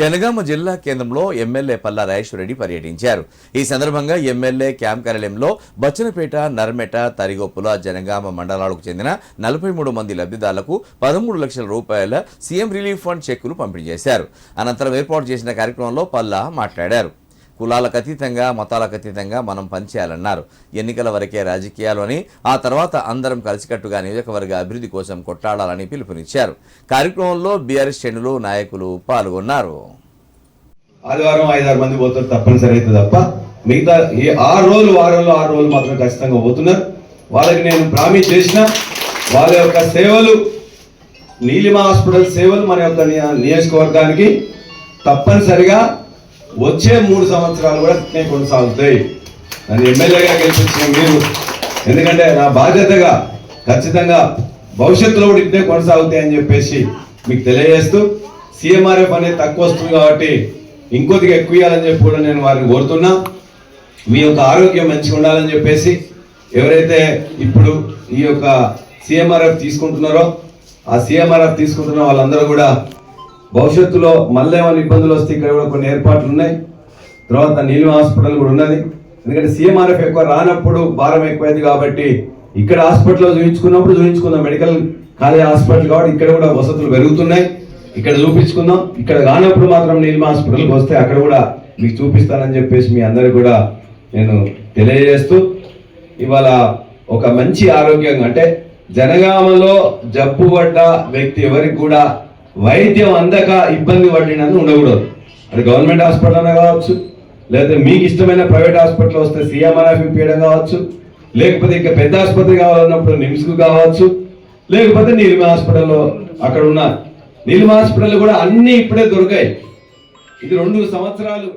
జనగామ జిల్లా కేంద్రంలో ఎమ్మెల్యే పల్లా రెడ్డి పర్యటించారు. ఈ సందర్భంగా ఎమ్మెల్యే క్యాంప్ కార్యాలయంలో బచ్చనపేట నర్మెట తరిగొప్పుల జనగామ మండలాలకు చెందిన నలభై మూడు మంది లబ్ధిదారులకు పదమూడు లక్షల రూపాయల సీఎం రిలీఫ్ ఫండ్ చెక్కులు పంపిణీ చేశారు. అనంతరం ఏర్పాటు చేసిన కార్యక్రమంలో పల్లా మాట్లాడారు. కులాలకు అతీతంగా మతాలకు అతీతంగా మనం పనిచేయాలన్నారు. ఎన్నికల వరకే రాజకీయాలు అని ఆ తర్వాత అందరం కలిసికట్టుగా నియోజకవర్గ అభివృద్ధి కోసం కొట్టాడాలని పిలుపునిచ్చారు. కార్యక్రమంలో బీఆర్ఎస్ శ్రేణులు నాయకులు పాల్గొన్నారు. ఆదివారం ఐదారు మంది పోతారు తప్పనిసరి అయితే తప్ప మిగతా ఈ ఆరు రోజులు వారంలో ఆరు రోజులు మాత్రం ఖచ్చితంగా పోతున్నారు. వాళ్ళకి నేను ప్రామిస్ చేసిన వాళ్ళ యొక్క సేవలు నీలిమ హాస్పిటల్ సేవలు మన యొక్క నియోజకవర్గానికి తప్పనిసరిగా వచ్చే మూడు సంవత్సరాలు కూడా కొనసాగుతాయి. నన్ను ఎమ్మెల్యేగా గెలిపించిన మీరు ఎందుకంటే నా బాధ్యతగా ఖచ్చితంగా భవిష్యత్తులో కూడా ఇట్నే కొనసాగుతాయి అని చెప్పేసి మీకు తెలియజేస్తూ సీఎంఆర్ఎఫ్ అనేది తక్కువ వస్తుంది కాబట్టి ఇంకొద్దిగా ఎక్కువ ఇవ్వాలని చెప్పి కూడా నేను వారిని కోరుతున్నా. మీ యొక్క ఆరోగ్యం మంచిగా ఉండాలని చెప్పేసి ఎవరైతే ఇప్పుడు ఈ యొక్క సీఎంఆర్ఎఫ్ తీసుకుంటున్నారో ఆ సీఎంఆర్ఎఫ్ తీసుకుంటున్న వాళ్ళందరూ కూడా భవిష్యత్తులో మళ్ళీ ఏమైనా ఇబ్బందులు వస్తే ఇక్కడ కూడా కొన్ని ఏర్పాట్లు ఉన్నాయి. తర్వాత నీలిమ హాస్పిటల్ కూడా ఉన్నది. ఎందుకంటే సీఎంఆర్ఎఫ్ ఎక్కువ రానప్పుడు భారం ఎక్కువైంది కాబట్టి ఇక్కడ హాస్పిటల్లో చూపించుకున్నప్పుడు చూపించుకుందాం మెడికల్ కాలేజ్ హాస్పిటల్ కాబట్టి ఇక్కడ కూడా వసతులు పెరుగుతున్నాయి. ఇక్కడ చూపించుకుందాం. ఇక్కడ రానప్పుడు మాత్రం నీలిమ హాస్పిటల్కి వస్తే అక్కడ కూడా మీకు చూపిస్తానని చెప్పేసి మీ అందరికి కూడా నేను తెలియజేస్తూ ఇవాళ ఒక మంచి ఆరోగ్యంగా అంటే జనగామలో జబ్బు పడ్డ వ్యక్తి ఎవరికి కూడా వైద్యం అందక ఇబ్బంది పడినందుకు ఉండకూడదు. అది గవర్నమెంట్ హాస్పిటల్ అన్న కావచ్చు లేకపోతే మీకు ఇష్టమైన ప్రైవేట్ హాస్పిటల్ వస్తే సీఎంఆర్ఎఫ్ ఇప్పించడం కావచ్చు లేకపోతే ఇంకా పెద్ద ఆసుపత్రి కావాలన్నప్పుడు నిమ్స్కు కావచ్చు లేకపోతే నీలిమ హాస్పిటల్లో అక్కడ ఉన్న నీలిమ హాస్పిటల్ కూడా అన్నీ ఇప్పుడే దొరికాయి. ఇది రెండు సంవత్సరాలు